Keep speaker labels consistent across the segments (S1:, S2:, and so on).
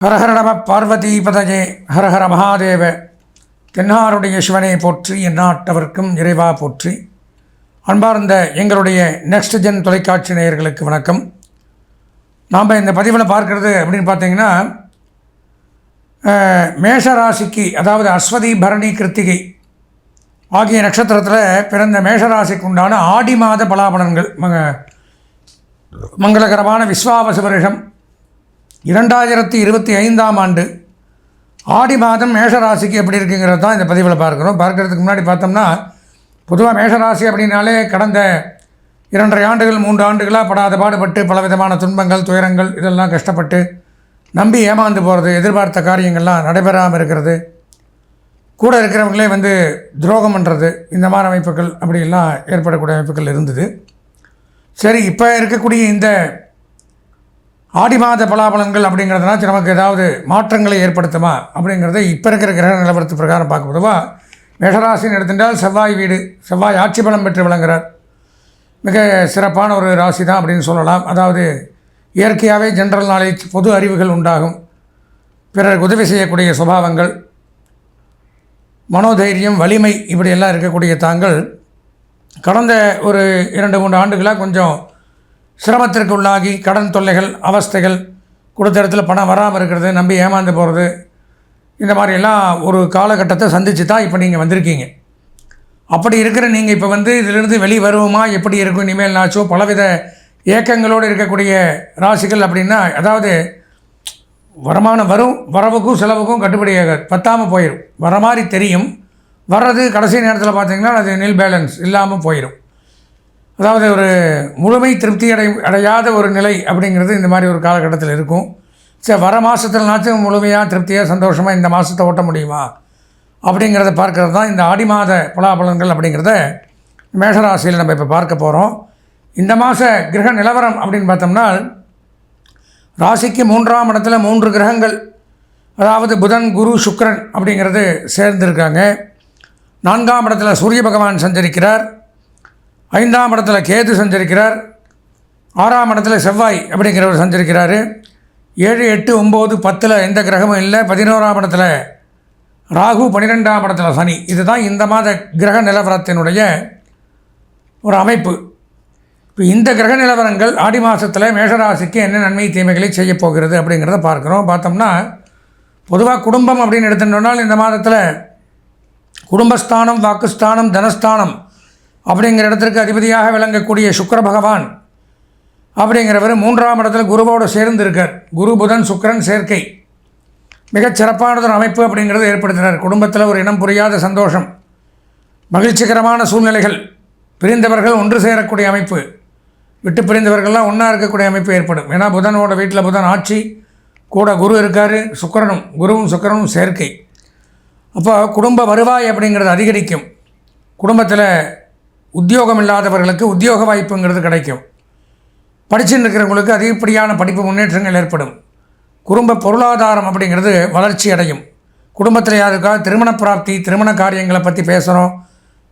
S1: ஹரஹர நம பார்வதி பதஜே ஹரஹர மகாதேவ. தென்னாருடைய சிவனை போற்றி எந்நாட்டவர்க்கும் இறைவா போற்றி. அன்பார்ந்த எங்களுடைய நெக்ஸ்ட் ஜென் தொலைக்காட்சி நேயர்களுக்கு வணக்கம். நாம் இந்த பதிவில் பார்க்குறது அப்படின்னு பார்த்தீங்கன்னா மேஷராசிக்கு அதாவது அஸ்வதி பரணி கிருத்திகை ஆகிய நட்சத்திரத்தில் பிறந்த மேஷராசிக்கு உண்டான ஆடி மாத பலாபலன்கள் மங்களகரமான விஸ்வாவச வருஷம் இரண்டாயிரத்தி இருபத்தி ஐந்தாம் ஆண்டு. ஆடி மாதம் மேஷராசிக்கு எப்படி இருக்குங்கிறது தான் இந்த பதிவில் பார்க்குறோம். பார்க்கறதுக்கு முன்னாடி பார்த்தோம்னா பொதுவாக மேஷராசி அப்படின்னாலே கடந்த இரண்டரை ஆண்டுகள் மூன்று ஆண்டுகளாக படாத பாடுபட்டு பலவிதமான துன்பங்கள் துயரங்கள் இதெல்லாம் கஷ்டப்பட்டு நம்பி ஏமாந்து போகிறது எதிர்பார்த்த காரியங்கள்லாம் நடைபெறாமல் இருக்கிறது. கூட இருக்கிறவங்களே வந்து துரோகம் பண்ணுறது இந்த மாதிரி அமைப்புகள் அப்படிலாம் ஏற்படக்கூடிய அமைப்புகள் இருந்தது. சரி இப்போ இருக்கக்கூடிய இந்த ஆடி மாத பலாபலன்கள் அப்படிங்கிறதுனாச்சு நமக்கு ஏதாவது மாற்றங்களை ஏற்படுத்துமா அப்படிங்கிறத இப்போ இருக்கிற கிரக நிலவரத்து பிரகாரம் பார்க்க பொதுவாக மேஷராசின்னு எடுத்துட்டால் செவ்வாய் வீடு செவ்வாய் ஆட்சி பலம் பெற்று விளங்குறார். மிக சிறப்பான ஒரு ராசி தான் அப்படின்னு சொல்லலாம். அதாவது இயற்கையாகவே ஜென்ரல் நாலேஜ் பொது அறிவுகள் உண்டாகும். பிறருக்கு உதவி செய்யக்கூடிய சுபாவங்கள் மனோதைரியம் வலிமை இப்படியெல்லாம் இருக்கக்கூடிய தாங்கள் கடந்த ஒரு இரண்டு மூன்று ஆண்டுகளாக கொஞ்சம் சிரமத்திற்கு உள்ளாகி கடன் தொல்லைகள் அவஸ்தைகள் கொடுத்த இடத்துல பணம் வராமல் இருக்கிறது நம்பி ஏமாந்து போகிறது இந்த மாதிரியெல்லாம் ஒரு காலகட்டத்தை சந்தித்து தான் இப்போ நீங்கள் வந்திருக்கீங்க. அப்படி இருக்கிற நீங்கள் இப்போ வந்து இதிலிருந்து வெளி வருவோமா? எப்படி இருக்கும்? இனிமேல் நாச்சோ பலவித ஏக்கங்களோடு இருக்கக்கூடிய ராசிகள் அப்படின்னா அதாவது வருமானம் வரும் வரவுக்கும் செலவுக்கும் கட்டுப்படியாகாது பத்தாமல் போயிடும் வர மாதிரி தெரியும். வர்றது கடைசி நேரத்தில் பார்த்தீங்கன்னா அது நில் பேலன்ஸ் இல்லாமல் போயிடும் அதாவது ஒரு முழுமை திருப்தி அடை அடையாத ஒரு நிலை அப்படிங்கிறது இந்த மாதிரி ஒரு காலகட்டத்தில் இருக்கும். சரி வர மாதத்துலனாச்சும் முழுமையாக திருப்தியாக சந்தோஷமாக இந்த மாதத்தை ஓட்ட முடியுமா? அப்படிங்கிறத பார்க்கறது தான் இந்த ஆடி மாத பலாபலன்கள் அப்படிங்கிறத மேஷராசியில் நம்ம இப்போ பார்க்க போகிறோம் இந்த மாத கிரக நிலவரம் அப்படின்னு பார்த்தோம்னா ராசிக்கு மூன்றாம் இடத்துல மூன்று கிரகங்கள் அதாவது புதன் குரு சுக்ரன் அப்படிங்கிறது சேர்ந்திருக்காங்க. நான்காம் இடத்துல சூரிய பகவான் சஞ்சரிக்கிறார். ஐந்தாம் இடத்துல கேது சஞ்சரிக்கிறார். ஆறாம் இடத்துல செவ்வாய் அப்படிங்கிறவர் சஞ்சரிக்கிறார். ஏழு எட்டு ஒம்பது பத்தில் எந்த கிரகமும் இல்லை. பதினோராம் இடத்துல ராகு பன்னிரெண்டாம் இடத்துல சனி. இதுதான் இந்த மாத கிரக நிலவரத்தினுடைய ஒரு அமைப்பு. இப்போ இந்த கிரக நிலவரங்கள் ஆடி மாதத்தில் மேஷராசிக்கு என்ன நன்மை தீமைகளை செய்ய போகிறது அப்படிங்கிறத பார்க்குறோம். பார்த்தோம்னா பொதுவாக குடும்பம் அப்படின்னு எடுத்துட்டோம்னால் இந்த மாதத்தில் குடும்பஸ்தானம் வாக்குஸ்தானம் தனஸ்தானம் அப்படிங்கிற இடத்திற்கு அதிபதியாக விளங்கக்கூடிய சுக்கர பகவான் அப்படிங்கிறவர் மூன்றாம் இடத்துல குருவோடு சேர்ந்து இருக்கார் குரு புதன் சுக்கிரன் சேர்க்கை. மிகச் சிறப்பானதொரு அமைப்பு அப்படிங்கிறது ஏற்படுத்தினார் குடும்பத்தில் ஒரு இனம் புரியாத சந்தோஷம் மகிழ்ச்சிகரமான சூழ்நிலைகள் பிரிந்தவர்கள் ஒன்று சேரக்கூடிய அமைப்பு விட்டு பிரிந்தவர்கள்லாம் ஒன்றா இருக்கக்கூடிய அமைப்பு ஏற்படும். ஏன்னா புதனோட வீட்டில் புதன் ஆட்சி கூட குரு இருக்கார் சுக்கிரனும் குருவும் சுக்கிரனும் சேர்க்கை. அப்போ குடும்ப வருவாய் அப்படிங்கிறது அதிகரிக்கும். குடும்பத்தில் உத்தியோகம் இல்லாதவர்களுக்கு உத்தியோக வாய்ப்புங்கிறது கிடைக்கும். படிச்சுட்டு இருக்கிறவங்களுக்கு அதிகப்படியான படிப்பு முன்னேற்றங்கள் ஏற்படும். குடும்ப பொருளாதாரம் அப்படிங்கிறது வளர்ச்சி அடையும். குடும்பத்தில் யாருக்கா திருமண பிராப்தி திருமண காரியங்களை பற்றி பேசுகிறோம்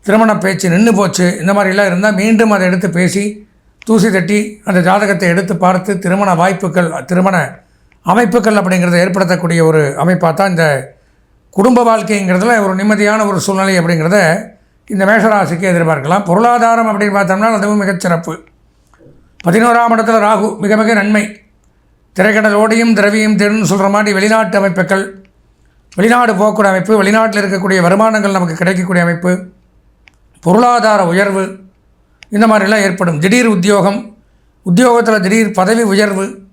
S1: திருமண பேச்சு நின்று போச்சு. இந்த மாதிரிலாம் இருந்தால் மீண்டும் அதை எடுத்து பேசி தூசி தட்டி அந்த ஜாதகத்தை எடுத்து பார்த்து திருமண வாய்ப்புகள் திருமண அமைப்புகள் அப்படிங்கிறத ஏற்படுத்தக்கூடிய ஒரு அமைப்பாக தான் இந்த குடும்ப வாழ்க்கைங்கிறதுல ஒரு நிம்மதியான ஒரு சூழ்நிலை அப்படிங்கிறத இந்த மேஷராசிக்கு எதிர்பார்க்கலாம். பொருளாதாரம் அப்படின்னு பார்த்தோம்னா அதுவும் மிகச்சிறப்பு பதினோராம் இடத்துல ராகு மிக மிக நன்மை. திரைக்கடலோடையும் திரவியும் தேடுன்னு சொல்கிற மாதிரி வெளிநாட்டு அமைப்புகள் வெளிநாடு போகக்கூடிய அமைப்பு வெளிநாட்டில் இருக்கக்கூடிய வருமானங்கள் நமக்கு கிடைக்கக்கூடிய அமைப்பு பொருளாதார உயர்வு இந்த மாதிரிலாம் ஏற்படும். திடீர் உத்தியோகம் உத்தியோகத்தில் திடீர் பதவி உயர்வு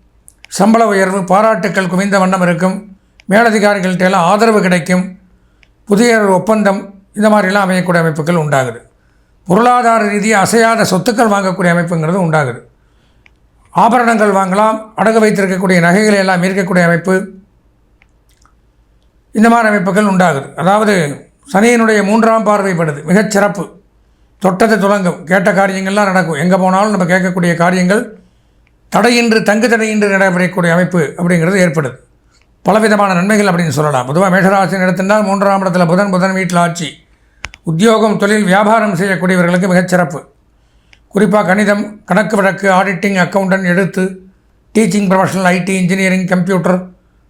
S1: சம்பள உயர்வு பாராட்டுக்கள் குவிந்த வண்ணம் இருக்கும். மேலதிகாரிகள்கிட்ட எல்லாம் ஆதரவு கிடைக்கும். புதிய ஒரு ஒப்பந்தம் இந்த மாதிரிலாம் அமையக்கூடிய அமைப்புகள் உண்டாகுது. பொருளாதார ரீதியாக அசையாத சொத்துக்கள் வாங்கக்கூடிய அமைப்புங்கிறது உண்டாகுது. ஆபரணங்கள் வாங்கலாம் அடகு வைத்திருக்கக்கூடிய நகைகளை எல்லாம் இருக்கக்கூடிய அமைப்பு. இந்த மாதிரி அமைப்புகள் உண்டாகுது. அதாவது சனியினுடைய மூன்றாம் பார்வைப்படுது மிகச் சிறப்பு. தொட்டது துலங்கும். கேட்ட காரியங்கள்லாம் நடக்கும். எங்கே போனாலும் நம்ம கேட்கக்கூடிய காரியங்கள் தடையின்றி தங்கு தடையின்றி நடைபெறக்கூடிய அமைப்பு அப்படிங்கிறது ஏற்படுது. பலவிதமான நன்மைகள் அப்படின்னு சொல்லலாம். பொதுவாக மேஷராசின் எடுத்திருந்தால் மூன்றாம் இடத்துல புதன் புதன் வீட்டில் ஆட்சி. உத்தியோகம் தொழில் வியாபாரம் செய்யக்கூடியவர்களுக்கு மிகச் சிறப்பு. குறிப்பாக கணிதம் கணக்கு வழக்கு ஆடிட்டிங் அக்கௌண்டன்ட் எழுத்து teaching professional IT engineering computer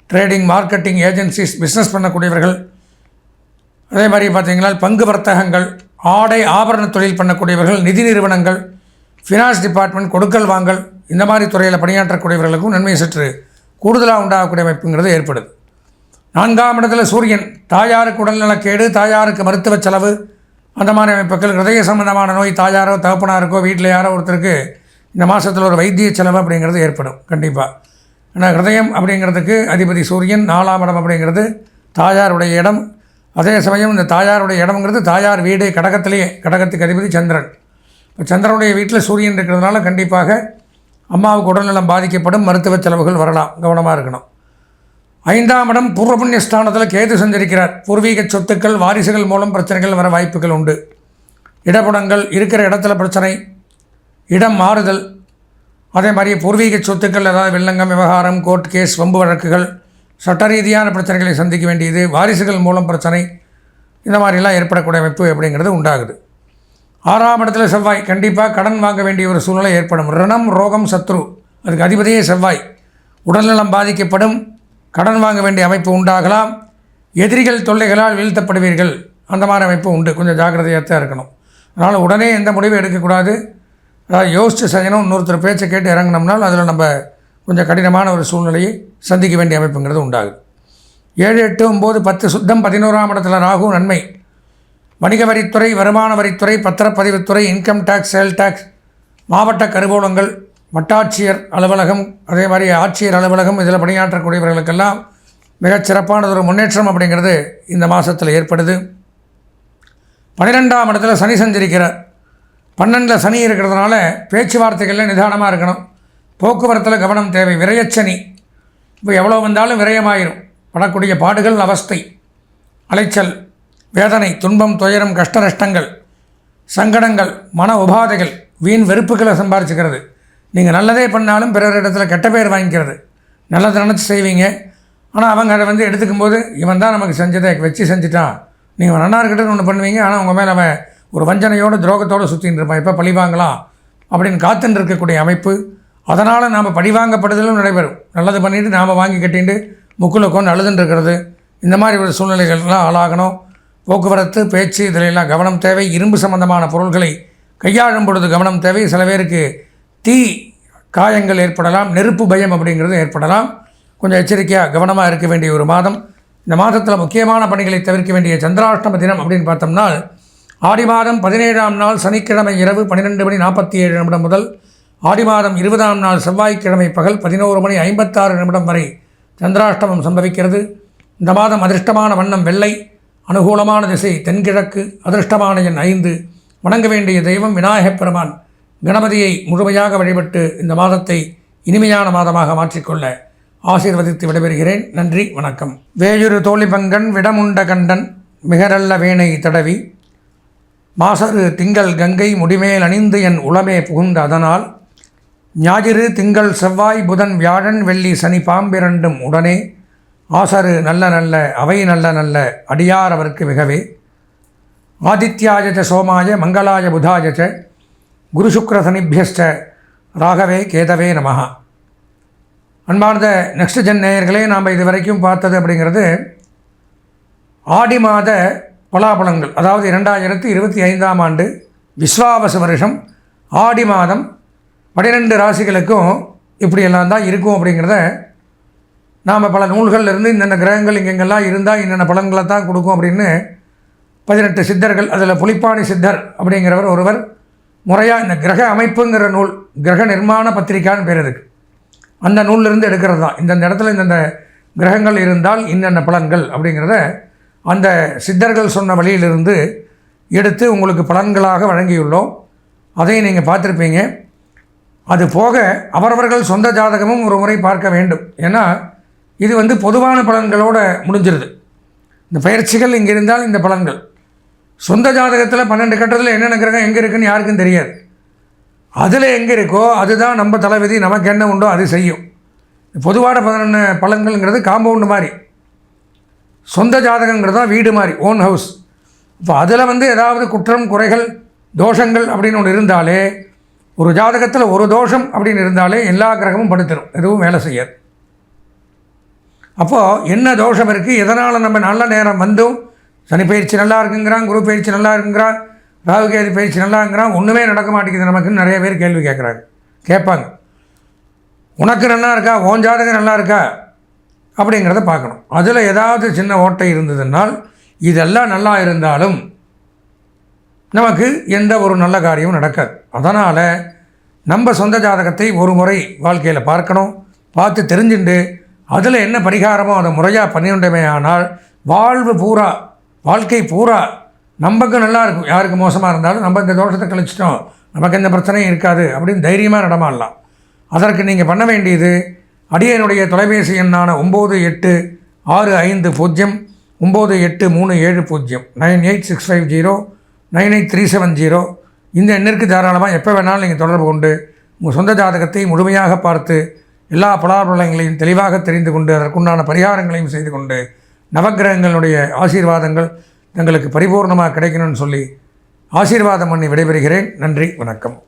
S1: trading marketing agencies business பண்ணக்கூடியவர்கள். அதே மாதிரி பார்த்தீங்கன்னா பங்கு வர்த்தகங்கள் ஆடை ஆபரண தொழில் பண்ணக்கூடியவர்கள் நிதி நிறுவனங்கள் ஃபினான்ஸ் டிபார்ட்மெண்ட் கொடுக்கல் வாங்கல் இந்த மாதிரி துறையில் பணியாற்றக்கூடியவர்களுக்கும் நன்மை சற்று கூடுதலாக உண்டாகக்கூடிய அமைப்புங்கிறது ஏற்படுது. நான்காம் இடத்துல சூரியன். தாயாருக்கு உடல்நலக்கேடு தாயாருக்கு மருத்துவ செலவு. அந்த மாதிரி அமைப்புகள் ஹிருதய சம்பந்தமான நோய் தாயாரோ தகப்பனாருக்கோ வீட்டில் யாரோ ஒருத்தருக்கு இந்த மாதத்தில் ஒரு வைத்திய செலவு அப்படிங்கிறது ஏற்படும் கண்டிப்பாக ஏன்னா ஹிருதயம் அப்படிங்கிறதுக்கு அதிபதி சூரியன் நாலாம் இடம் அப்படிங்கிறது தாயாருடைய இடம். அதே சமயம் இந்த தாயாருடைய இடம்ங்கிறது தாயார் வீடு கடகத்திலேயே கடகத்துக்கு அதிபதி சந்திரன். இப்போ சந்திரனுடைய வீட்டில் சூரியன் இருக்கிறதுனால கண்டிப்பாக அம்மாவுக்கு உடல்நலம் பாதிக்கப்படும் மருத்துவ செலவுகள் வரலாம் கவனமாக இருக்கணும். ஐந்தாம் இடம் பூர்வ புண்ணிய ஸ்தானத்தில் கேது சஞ்சரிக்கிறார். பூர்வீக சொத்துக்கள் வாரிசுகள் மூலம் பிரச்சனைகள் வர வாய்ப்புகள் உண்டு. இடப்புடங்கள் இருக்கிற இடத்துல பிரச்சனை இடம் மாறுதல். அதே மாதிரி பூர்வீக சொத்துக்கள் ஏதாவது வில்லங்கம் விவகாரம் கோர்ட் கேஸ் வம்பு வழக்குகள் சட்ட ரீதியான பிரச்சனைகளை சந்திக்க வேண்டியது வாரிசுகள் மூலம் பிரச்சனை இந்த மாதிரிலாம் ஏற்படக்கூடிய அமைப்பு அப்படிங்கிறது உண்டாகுது. ஆறாம் இடத்துல செவ்வாய் கண்டிப்பாக கடன் வாங்க வேண்டிய ஒரு சூழ்நிலை ஏற்படும். ரிணம் ரோகம் சத்ரு அதுக்கு அதிபதியே செவ்வாய். உடல்நலம் பாதிக்கப்படும். கடன் வாங்க வேண்டிய அமைப்பு உண்டாகலாம். எதிரிகள் தொல்லைகளால் வீழ்த்தப்படுவீர்கள். அந்த மாதிரி அமைப்பு உண்டு. கொஞ்சம் ஜாக்கிரதையாக தான் இருக்கணும். அதனால் உடனே எந்த முடிவும் எடுக்கக்கூடாது. அதாவது யோசித்து செய்யணும். இன்னொருத்தர் பேச்சை கேட்டு இறங்கினோம்னால் அதில் நம்ம கொஞ்சம் கடினமான ஒரு சூழ்நிலையை சந்திக்க வேண்டிய அமைப்புங்கிறது உண்டாகுது. ஏழு எட்டு ஒம்பது பத்து சுத்தம் பதினோராம் இடத்துல ராகு நன்மை. வணிக வரித்துறை வருமான வரித்துறை பத்திரப்பதிவுத்துறை இன்கம் டேக்ஸ் சேல் டேக்ஸ் மாவட்ட கருவூலங்கள் வட்டாட்சியர் அலுவலகம் அதே மாதிரி ஆட்சியர் அலுவலகம் இதில் பணியாற்றக்கூடியவர்களுக்கெல்லாம் மிகச்சிறப்பானதொரு முன்னேற்றம் அப்படிங்கிறது இந்த மாதத்தில் ஏற்படுது. பன்னிரெண்டாம் இடத்துல சனி சஞ்சரிக்கிறார் பன்னெண்டில் சனி இருக்கிறதுனால பேச்சுவார்த்தைகளில் நிதானமாக இருக்கணும். போக்குவரத்தில் கவனம் தேவை. விரயச்சனி இப்போ எவ்வளோ வந்தாலும் விரயமாயிரும். படக்கூடிய பாடுகள் அவஸ்தை அலைச்சல் வேதனை துன்பம் துயரம் கஷ்ட நஷ்டங்கள் சங்கடங்கள் மன உபாதைகள் வீண் வெறுப்புகளை சம்பாரிச்சுக்கிறது. நீங்கள் நல்லதே பண்ணாலும் பிறர் இடத்துல கெட்ட பேர் வாங்கிக்கிறது. நல்லதை நினச்சி செய்வீங்க. ஆனால் அவங்க அதை வந்து எடுத்துக்கும் போது இவன் தான் நமக்கு செஞ்சதை வச்சு செஞ்சுட்டான். நீங்கள் நல்லா இருக்கட்டும் ஒன்று பண்ணுவீங்க. ஆனால் உங்கள் மேலே அவன் ஒரு வஞ்சனையோடு துரோகத்தோடு சுற்றின்னு இருப்பான். இப்போ பழி வாங்கலாம்? அப்படின்னு காத்துன்னு இருக்கக்கூடிய அமைப்பு. அதனால் நாம் பழி வாங்கப்படுதலும் நடைபெறும். நல்லது பண்ணிவிட்டு நாம் வாங்கி கட்டிட்டு முக்குல கொண்டு அழுதுன்னு இருக்கிறது. இந்த மாதிரி ஒரு சூழ்நிலைகள்லாம் ஆளாகணும். போக்குவரத்து பேச்சு இதிலெல்லாம் கவனம் தேவை. இரும்பு சம்பந்தமான பொருள்களை கையாளும் பொழுது கவனம் தேவை. சில பேருக்கு தீ காயங்கள் ஏற்படலாம் நெருப்பு பயம் அப்படிங்கிறது ஏற்படலாம். கொஞ்சம் எச்சரிக்கையாக கவனமாக இருக்க வேண்டிய ஒரு மாதம். இந்த மாதத்தில் முக்கியமான பணிகளை தவிர்க்க வேண்டிய சந்திராஷ்டம தினம் அப்படின்னு பார்த்தோம்னா ஆடி மாதம் பதினேழாம் நாள் சனிக்கிழமை இரவு பன்னிரெண்டு மணி நாற்பத்தி ஏழு நிமிடம் முதல் ஆடி மாதம் இருபதாம் நாள் செவ்வாய்க்கிழமை பகல் பதினோரு மணி ஐம்பத்தாறு நிமிடம் வரை சந்திராஷ்டமம் சம்பவிக்கிறது. இந்த மாதம் அதிர்ஷ்டமான வண்ணம் வெள்ளை அனுகூலமான திசை தென்கிழக்கு அதிர்ஷ்டமான எண் ஐந்து. வணங்க வேண்டிய தெய்வம் விநாயகப் பெருமான். கணபதியை முழுமையாக வழிபட்டு இந்த மாதத்தை இனிமையான மாதமாக மாற்றிக்கொள்ள ஆசீர்வதித்து விடைபெறுகிறேன். நன்றி வணக்கம். வேயுரு தோழிபங்கன் விடமுண்ட கண்டன் மிகரல்ல வேணை தடவி மாசரு திங்கள் கங்கை முடிமேல் அணிந்து என் உளமே புகுந்த அதனால் ஞாயிறு திங்கள் செவ்வாய் புதன் வியாழன் வெள்ளி சனி பாம்பிரண்டும் உடனே ஆசரு நல்ல நல்ல அவை நல்ல நல்ல அடியார் அவருக்கு மிகவே. ஆதித்யாய சோமாய மங்களாய புதாய குருசுக்ரசனிபியஸ்ட ராகவே கேதவே நமஹ. அன்பார்ந்த நெக்ஸ்ட் ஜென் நேயர்களே நாம் இது வரைக்கும் பார்த்தது அப்படிங்கிறது ஆடி மாத பலாபலங்கள். அதாவது இரண்டாயிரத்தி இருபத்தி ஐந்தாம் ஆண்டு விஸ்வாவச வருஷம் ஆடி மாதம் பனிரெண்டு ராசிகளுக்கும் இப்படியெல்லாம் தான் இருக்கும் அப்படிங்கிறத நாம் பல நூல்கள்ல இருந்து இந்தந்த கிரகங்கள் இங்கெங்கெல்லாம் இருந்தால் என்னென்ன பலன்களை தான் கொடுக்கும் அப்படின்னு பதினெட்டு சித்தர்கள் அதில் புலிப்பாணி சித்தர் அப்படிங்கிறவர் ஒருவர் முறையாக இந்த கிரக அமைப்புங்கிற நூல் கிரக நிர்மாண பத்திரிக்கான்னு பேர் இருக்கு. அந்த நூலிலிருந்து எடுக்கிறது தான். இந்தந்த இடத்துல இந்தந்த கிரகங்கள் இருந்தால் இன்னென்ன பலன்கள் அப்படிங்கிறத அந்த சித்தர்கள் சொன்ன வழியிலிருந்து எடுத்து உங்களுக்கு பலன்களாக வழங்கியுள்ளோம். அதையும் நீங்கள் பார்த்துருப்பீங்க. அது போக அவரவர்கள் சொந்த ஜாதகமும் ஒரு முறை பார்க்க வேண்டும். ஏன்னா இது வந்து பொதுவான பலன்களோடு முடிஞ்சிருது. இந்த பயிற்சிகள் இங்கே இருந்தால் இந்த பலன்கள். சொந்த ஜாதகத்தில் பன்னெண்டு கட்டத்தில் என்னென்ன கிரகம் எங்கே இருக்குன்னு யாருக்கும் தெரியாது. அதில் எங்கே இருக்கோ அதுதான் நம்ம தலைவிதி நமக்கு என்ன உண்டோ அது செய்யும். பொதுவான பதினொன்று பழங்கள்ங்கிறது காம்பவுண்டு மாதிரி. சொந்த ஜாதகங்கிறது தான் வீடு மாதிரி ஓன் ஹவுஸ் இப்போ அதில் வந்து ஏதாவது குற்றம் குறைகள் தோஷங்கள் அப்படின்னு ஒன்று இருந்தாலே ஒரு ஜாதகத்தில் ஒரு தோஷம் அப்படின்னு இருந்தாலே எல்லா கிரகமும் படுத்திடும் எதுவும் வேலை செய்யாது. அப்போது என்ன தோஷம் இருக்குது எதனால் நம்ம நல்ல நேரம் வந்தும் சனி பயிற்சி நல்லா இருக்குங்கிறான் குரு பயிற்சி நல்லா இருக்குங்கிறான் ராகு பயிற்சி பயிற்சி நல்லாங்கிறான் ஒன்றுமே நடக்க மாட்டேங்குது நமக்குன்னு நிறைய பேர் கேள்வி கேட்குறாங்க. கேட்பாங்க. உனக்கு நல்லா இருக்கா? உன் ஜாதகம் நல்லா இருக்கா? அப்படிங்கிறத பார்க்கணும். அதில் ஏதாவது சின்ன ஓட்டை இருந்ததுனால் இதெல்லாம் நல்லா இருந்தாலும் நமக்கு எந்த ஒரு நல்ல காரியமும் நடக்காது. அதனால் நம்ம சொந்த ஜாதகத்தை ஒரு முறை வாழ்க்கையில் பார்க்கணும். பார்த்து தெரிஞ்சுண்டு அதில் என்ன பரிகாரமோ அதை முறையாக பண்ணியுண்டமே ஆனால் வாழ்வு பூரா வாழ்க்கை பூரா நமக்கு நல்லா இருக்கும். யாருக்கு மோசமாக இருந்தாலும் நம்ம இந்த தோஷத்தை கழிச்சிட்டோம். நமக்கு எந்த பிரச்சனையும் இருக்காது அப்படின்னு தைரியமாக நடமாடலாம். அதற்கு நீங்கள் பண்ண வேண்டியது அடியனுடைய தொலைபேசி எண்ணான ஒம்பது எட்டு ஆறு ஐந்து பூஜ்ஜியம் ஒம்பது எட்டு மூணு ஏழு பூஜ்ஜியம் nine eight six five zero nine eight three seven zero. இந்த எண்ணிற்கு தாராளமாக எப்போ வேணாலும் நீங்கள் தொடர்பு கொண்டு உங்கள் சொந்த ஜாதகத்தை முழுமையாக பார்த்து எல்லா பலாபலங்களையும் தெளிவாக தெரிந்து கொண்டு அதற்குண்டான பரிகாரங்களையும் செய்து கொண்டு நவக்கிரகங்களுடைய ஆசீர்வாதங்கள் தங்களுக்கு பரிபூர்ணமாக கிடைக்கணும்னு சொல்லி ஆசீர்வாதம் பண்ணி விடைபெறுகிறேன். நன்றி வணக்கம்.